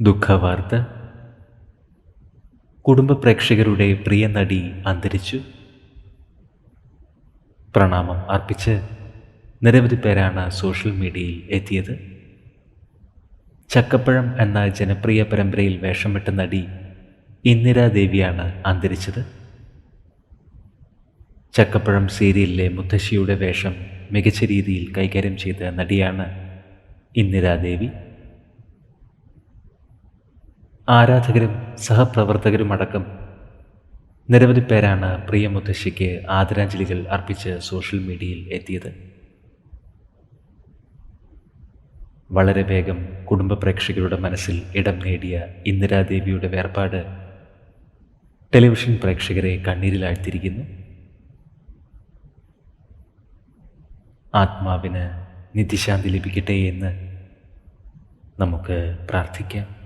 ദുഃഖവാർത്ത. കുടുംബ പ്രേക്ഷകരുടെ പ്രിയ നടി അന്തരിച്ചു. പ്രണാമം അർപ്പിച്ച് നിരവധി പേരാണ് സോഷ്യൽ മീഡിയയിൽ എത്തിയത്. ചക്കപ്പഴം എന്ന ജനപ്രിയ പരമ്പരയിൽ വേഷമിട്ട നടി ഇന്ദിരാദേവിയാണ് അന്തരിച്ചത്. ചക്കപ്പഴം സീരിയലിലെ മുത്തശ്ശിയുടെ വേഷം മികച്ച രീതിയിൽ കൈകാര്യം ചെയ്ത നടിയാണ് ഇന്ദിരാദേവി ആരാധകരും സഹപ്രവർത്തകരും അടക്കം. നിരവധി പേരാണ് പ്രിയ മുത്തശ്ശിക്ക് ആദരാഞ്ജലികൾ അർപ്പിച്ച് സോഷ്യൽ മീഡിയയിൽ എത്തിയത്. വളരെ വേഗം കുടുംബ പ്രേക്ഷകരുടെ മനസ്സിൽ ഇടം നേടിയ ഇന്ദിരാദേവിയുടെ വേർപാട് ടെലിവിഷൻ പ്രേക്ഷകരെ കണ്ണീരിലാഴ്ത്തിരിക്കുന്നു ആത്മാവിന് നിത്യശാന്തി ലഭിക്കട്ടെ എന്ന് നമുക്ക് പ്രാർത്ഥിക്കാം.